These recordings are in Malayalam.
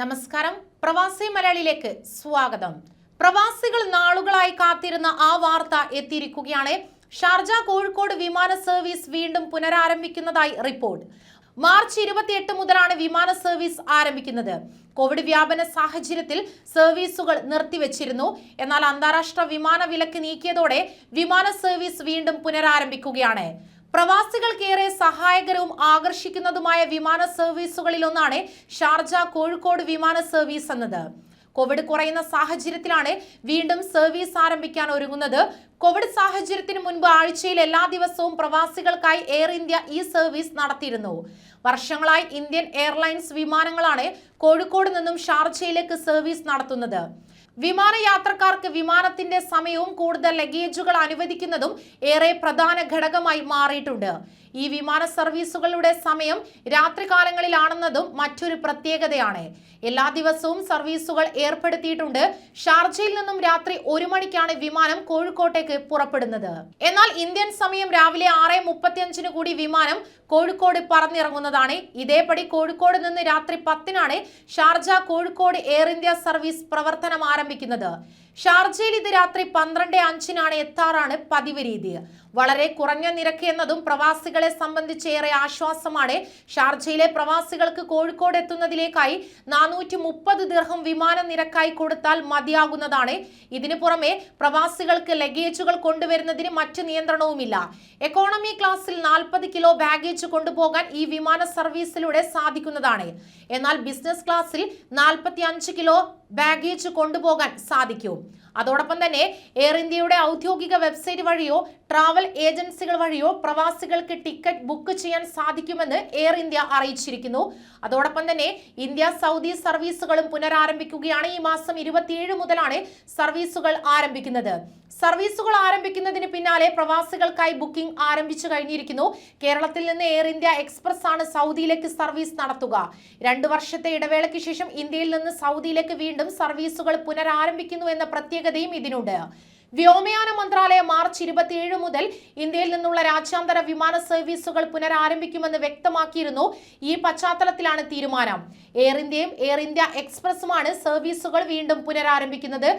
നമസ്കാരം. പ്രവാസി മലയാളിയിലേക്ക് സ്വാഗതം. പ്രവാസികൾ നാളുകളായി കാത്തിരുന്ന ആ വാർത്ത എത്തിയിരിക്കുകയാണ്. ഷാർജ കോഴിക്കോട് വിമാന സർവീസ് വീണ്ടും പുനരാരംഭിക്കുന്നതായി റിപ്പോർട്ട്. മാർച്ച് ഇരുപത്തിയെട്ട് മുതലാണ് വിമാന സർവീസ് ആരംഭിക്കുന്നത്. കോവിഡ് വ്യാപന സാഹചര്യത്തിൽ സർവീസുകൾ നിർത്തിവെച്ചിരുന്നു. എന്നാൽ അന്താരാഷ്ട്ര വിമാന വിലക്ക് നീക്കിയതോടെ വിമാന സർവീസ് വീണ്ടും പുനരാരംഭിക്കുകയാണ്. പ്രവാസികൾക്കേറെ സഹായകരവും ആകർഷിക്കുന്നതുമായ വിമാന സർവീസുകളിലൊന്നാണ് ഷാർജ കോഴിക്കോട് വിമാന സർവീസ് എന്നത്. കോവിഡ് കുറയുന്ന സാഹചര്യത്തിലാണ് വീണ്ടും സർവീസ് ആരംഭിക്കാൻ ഒരുങ്ങുന്നത്. കോവിഡ് സാഹചര്യത്തിന് മുൻപ് ആഴ്ചയിൽ എല്ലാ ദിവസവും പ്രവാസികൾക്കായി എയർ ഇന്ത്യ ഈ സർവീസ് നടത്തിയിരുന്നു. വർഷങ്ങളായി ഇന്ത്യൻ എയർലൈൻസ് വിമാനങ്ങളാണ് കോഴിക്കോട് നിന്നും ഷാർജയിലേക്ക് സർവീസ് നടത്തുന്നത്. വിമാനയാത്രക്കാർക്ക് വിമാനത്തിന്റെ സമയവും കൂടുതൽ ലഗേജുകൾ അനുവദിക്കുന്നതും ഏറെ പ്രധാന ഘടകമായി മാറിയിട്ടുണ്ട്. ഈ വിമാന സർവീസുകളുടെ സമയം രാത്രികാലങ്ങളിലാണെന്നതും മറ്റൊരു പ്രത്യേകതയാണ്. എല്ലാ ദിവസവും സർവീസുകൾ ഏർപ്പെടുത്തിയിട്ടുണ്ട്. ഷാർജയിൽ നിന്നും രാത്രി ഒരു മണിക്കാണ് വിമാനം കോഴിക്കോട്ടേക്ക് പുറപ്പെടുന്നത്. എന്നാൽ ഇന്ത്യൻ സമയം രാവിലെ ആറ് മുപ്പത്തിയഞ്ചിന് കൂടി വിമാനം കോഴിക്കോട് പറന്നിറങ്ങുന്നതാണ്. ഇതേപടി കോഴിക്കോട് നിന്ന് രാത്രി പത്തിനാണ് Sharjah Kozhikode Air India service പ്രവർത്തനം ആരംഭിക്കുന്നത്. ഷാർജയിൽ ഇത് രാത്രി പന്ത്രണ്ട് അഞ്ചിനാണ് എത്താറാണ് പതിവ് രീതി. വളരെ കുറഞ്ഞ നിരക്ക് എന്നതും പ്രവാസികളെ സംബന്ധിച്ച് ഏറെ ആശ്വാസമാണ്. ഷാർജയിലെ പ്രവാസികൾക്ക് കോഴിക്കോട് എത്തുന്നതിലേക്കായി നാനൂറ്റി മുപ്പത് ദീർഘം വിമാന നിരക്കായി കൊടുത്താൽ മതിയാകുന്നതാണ്. ഇതിനു പുറമെ പ്രവാസികൾക്ക് ലഗേജുകൾ കൊണ്ടുവരുന്നതിന് മറ്റു നിയന്ത്രണവുമില്ല. എക്കോണമി ക്ലാസ്സിൽ നാൽപ്പത് കിലോ ബാഗേജ് കൊണ്ടുപോകാൻ ഈ വിമാന സർവീസിലൂടെ സാധിക്കുന്നതാണ്. എന്നാൽ ബിസിനസ് ക്ലാസ്സിൽ നാൽപ്പത്തി കിലോ ബാഗേജ് കൊണ്ടുപോകാൻ സാധിക്കും. അതോടൊപ്പം തന്നെ എയർ ഇന്ത്യയുടെ ഔദ്യോഗിക വെബ്സൈറ്റ് വഴിയോ ട്രാവൽ ഏജൻസികൾ വഴിയോ പ്രവാസികൾക്ക് ടിക്കറ്റ് ബുക്ക് ചെയ്യാൻ സാധിക്കുമെന്ന് എയർ ഇന്ത്യ അറിയിച്ചിരിക്കുന്നു. അതോടൊപ്പം തന്നെ ഇന്ത്യ സൗദി സർവീസുകളും പുനരാരംഭിക്കുകയാണ്. ഈ മാസം ഇരുപത്തിയേഴ് മുതലാണ് സർവീസുകൾ ആരംഭിക്കുന്നത്. സർവീസുകൾ ആരംഭിക്കുന്നതിന് പിന്നാലെ പ്രവാസികൾക്കായി ബുക്കിംഗ് ആരംഭിച്ചു കഴിഞ്ഞിരിക്കുന്നു. കേരളത്തിൽ നിന്ന് എയർ ഇന്ത്യ എക്സ്പ്രസ് ആണ് സൗദിയിലേക്ക് സർവീസ് നടത്തുക. രണ്ടു വർഷത്തെ ഇടവേളയ്ക്ക് ശേഷം ഇന്ത്യയിൽ നിന്ന് സൗദിയിലേക്ക് വീണ്ടും സർവീസുകൾ പുനരാരംഭിക്കുന്നു എന്ന പ്രത്യേകതയും ഇതിനുണ്ട്. വ്യോമയാന മന്ത്രാലയം മാർച്ച് ഇരുപത്തിയേഴ് മുതൽ ഇന്ത്യയിൽ നിന്നുള്ള രാജ്യാന്തര വിമാന സർവീസുകൾ പുനരാരംഭിക്കുമെന്ന് വ്യക്തമാക്കിയിരുന്നു ഈ പശ്ചാത്തലത്തിലാണ് തീരുമാനം. എയർ ഇന്ത്യയും എയർ ഇന്ത്യ എക്സ്പ്രസുമാണ് സർവീസുകൾ വീണ്ടും പുനരാരംഭിക്കുന്നത്.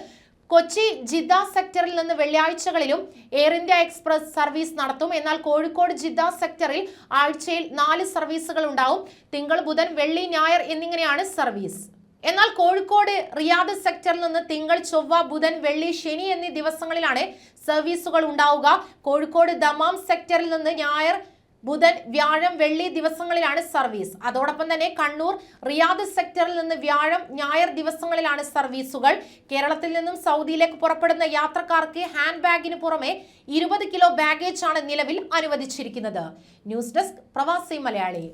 കൊച്ചി ജിദ്ദ സെക്ടറിൽ നിന്ന് വെള്ളിയാഴ്ചകളിലും എയർ ഇന്ത്യ എക്സ്പ്രസ് സർവീസ് നടത്തും. എന്നാൽ കോഴിക്കോട് ജിദ്ദ സെക്ടറിൽ ആഴ്ചയിൽ നാല് സർവീസുകൾ ഉണ്ടാവും. തിങ്കൾ ബുധൻ വെള്ളി ഞായർ എന്നിങ്ങനെയാണ് സർവീസ്. എന്നാൽ കോഴിക്കോട് റിയാദ് സെക്ടറിൽ നിന്ന് തിങ്കൾ ചൊവ്വ ബുധൻ വെള്ളി ശനി എന്നീ ദിവസങ്ങളിലാണ് സർവീസുകൾ ഉണ്ടാവുക. കോഴിക്കോട് ദമാം സെക്ടറിൽ നിന്ന് ഞായർ ബുധൻ വ്യാഴം വെള്ളി ദിവസങ്ങളിലാണ് സർവീസ്. അതോടൊപ്പം തന്നെ കണ്ണൂർ റിയാദ് സെക്ടറിൽ നിന്ന് വ്യാഴം ഞായർ ദിവസങ്ങളിലാണ് സർവീസുകൾ. കേരളത്തിൽ നിന്നും സൗദിയിലേക്ക് പുറപ്പെടുന്ന യാത്രക്കാർക്ക് ഹാൻഡ് ബാഗിന് പുറമെ ഇരുപത് കിലോ ബാഗേജ് ആണ് നിലവിൽ അനുവദിച്ചിരിക്കുന്നത്. ന്യൂസ് ഡെസ്ക് പ്രവാസി മലയാളി.